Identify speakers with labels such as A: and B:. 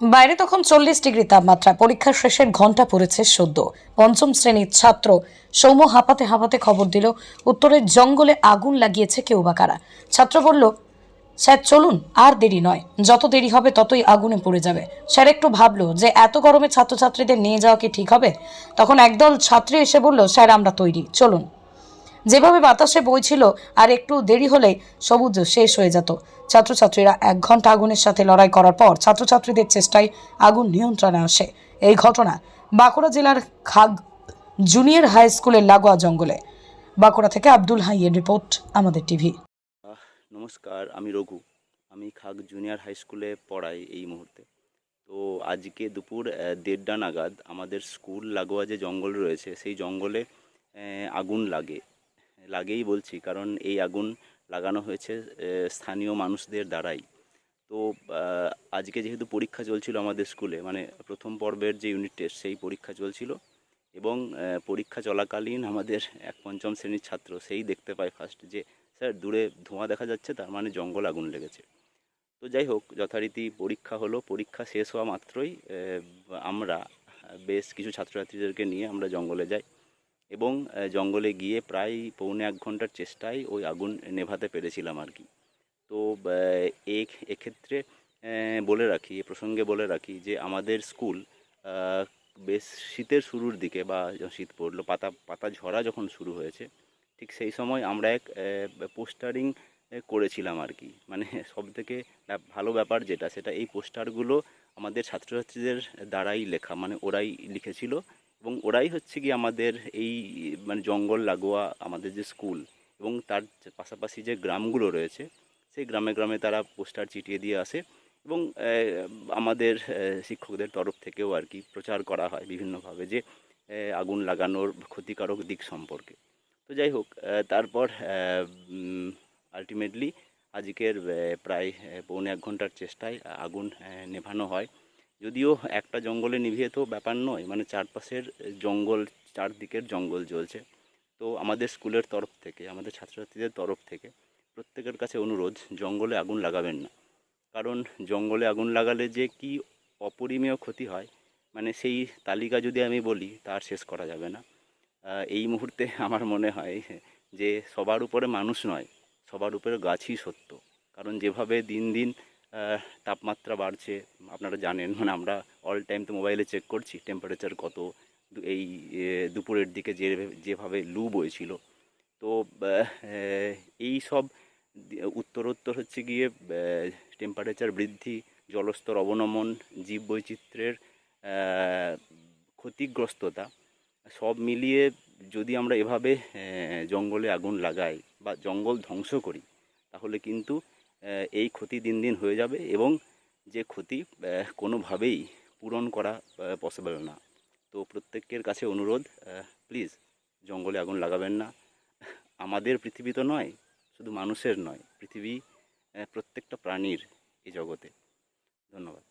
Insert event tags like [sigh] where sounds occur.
A: বাইরে তখন চল্লিশ ডিগ্রি তাপমাত্রা। পরীক্ষা শেষের ঘণ্টা পড়েছে সদ্য। পঞ্চম শ্রেণির ছাত্র সৌম্য হাঁপাতে হাঁপাতে খবর দিল উত্তরের জঙ্গলে আগুন লাগিয়েছে কেউ বা কারা? ছাত্র বলল, স্যার, চলুন, আর দেরি নয়। যত দেরি হবে ততই আগুনে পড়ে যাবে। স্যার একটু ভাবলো, যে এত গরমে ছাত্রছাত্রীদের নিয়ে যাওয়া কি ঠিক হবে? তখন একদল ছাত্রী এসে বলল, স্যার, আমরা তৈরি। চলুন। যেভাবে বাতাসে বইছিল আর একটু দেরি হলেই সবুজ শেষ হয়ে যেত। ছাত্রছাত্রীরা এক ঘণ্টা আগুনের সাথে লড়াই করার পর ছাত্রছাত্রীদের চেষ্টায় আগুন নিয়ন্ত্রণে আসে। এই ঘটনা বাঁকুড়া জেলার খাগ জুনিয়র হাই স্কুলের লাগোয়া জঙ্গলে। বাঁকুড়া থেকে আব্দুল হাইয়ের রিপোর্ট, আমাদের টিভি।
B: নমস্কার, আমি রঘু। আমি খাগ জুনিয়র হাই স্কুলে পড়াই এই মুহূর্তে। তো আজকে দুপুর দেড়টা নাগাদ আমাদের স্কুল লাগোয়া যে জঙ্গল রয়েছে, সেই জঙ্গলে আগুন লাগে। লাগেই বলছি, কারণ এই আগুন লাগানো হয়েছে স্থানীয় মানুষদের দ্বারাই। তো আজকে যেহেতু পরীক্ষা চলছিল আমাদের স্কুলে মানে প্রথম পর্বের যে ইউনিট টেস্ট সেই পরীক্ষা চলছিল এবং পরীক্ষা চলাকালীন আমাদের এক পঞ্চম শ্রেণির ছাত্র সেই দেখতে পায় ফার্স্ট যে, স্যার, দূরে ধোঁয়া দেখা যাচ্ছে, তার মানে জঙ্গল আগুন লেগেছে। তো যাই হোক, যথারীতি পরীক্ষা হলো, পরীক্ষা শেষ হওয়া মাত্রই আমরা, বেশ কিছু ছাত্রছাত্রীদেরকে নিয়ে আমরা জঙ্গলে যাই। এবং জঙ্গলে গিয়ে প্রায় পৌনে এক ঘণ্টার চেষ্টায় ওই আগুন নেভাতে পেরেছিলাম আর কি। তো এক্ষেত্রে বলে রাখি, এ প্রসঙ্গে বলে রাখি যে আমাদের স্কুল বেশ শীতের শুরুর দিকে বা শীত পড়ল, পাতা পাতা ঝরা যখন শুরু হয়েছে, ঠিক সেই সময় আমরা এক পোস্টারিং করেছিলাম আর কি। মানে সব থেকে ভালো ব্যাপার যেটা, সেটা এই পোস্টারগুলো আমাদের ছাত্রছাত্রীদের দ্বারাই লেখা মানে ওরাই লিখেছিল। এবং ওরাই হচ্ছে কি আমাদের এই মানে জঙ্গল লাগোয়া আমাদের যে স্কুল এবং তার পাশাপাশি যে গ্রামগুলো রয়েছে, সেই গ্রামে গ্রামে তারা পোস্টার চিটিয়ে দিয়ে আসে এবং আমাদের শিক্ষকদের তরফ থেকেও আর কি প্রচার করা হয় বিভিন্নভাবে যে আগুন লাগানোর ক্ষতিকারক দিক সম্পর্কে। তো যাই হোক তারপর আলটিমেটলি আজকের প্রায় পৌনে এক ঘণ্টার চেষ্টায় আগুন নেভানো হয়। যদিও একটা জঙ্গলে নিভিয়ে তো ব্যাপার নয় মানে চারপাশের জঙ্গল, চারদিকের জঙ্গল জ্বলছে। তো আমাদের স্কুলের তরফ থেকে, আমাদের ছাত্রছাত্রীদের তরফ থেকে প্রত্যেকের কাছে অনুরোধ, জঙ্গলে আগুন লাগাবেন না। কারণ জঙ্গলে আগুন লাগালে যে কি অপরিমেয় ক্ষতি হয় মানে সেই তালিকা যদি আমি বলি তার শেষ করা যাবে না। এই মুহূর্তে [laughs] আমার মনে হয় যে সবার উপরে মানুষ নয়, সবার উপরে গাছই সত্য। কারণ যেভাবে দিন দিন তাপমাত্রা বাড়ছে আপনারা জানেন মানে আমরা অল টাইম তো মোবাইলে চেক করছি টেম্পারেচার কত এই দুপুরের দিকে যে যেভাবে লু বইছিল। তো এই সব উত্তরোত্তর হচ্ছে গিয়ে টেম্পারেচার বৃদ্ধি জলস্তর অবনমন জীববৈচিত্র্যের আহ, ক্ষতিগ্রস্ততা সব মিলিয়ে যদি আমরা এভাবে জঙ্গলে আগুন লাগাই বা জঙ্গল ধ্বংস করি তাহলে কিন্তু এই ক্ষতি দিন দিন হয়ে যাবে এবং যে ক্ষতি কোনোভাবেই পূরণ করা পসিবল না। তো প্রত্যেকের কাছে অনুরোধ প্লিজ জঙ্গলে আগুন লাগাবেন না। আমাদের পৃথিবী তো নয়, শুধু মানুষের নয়, পৃথিবী প্রত্যেকটা প্রাণীর এই জগতে। ধন্যবাদ।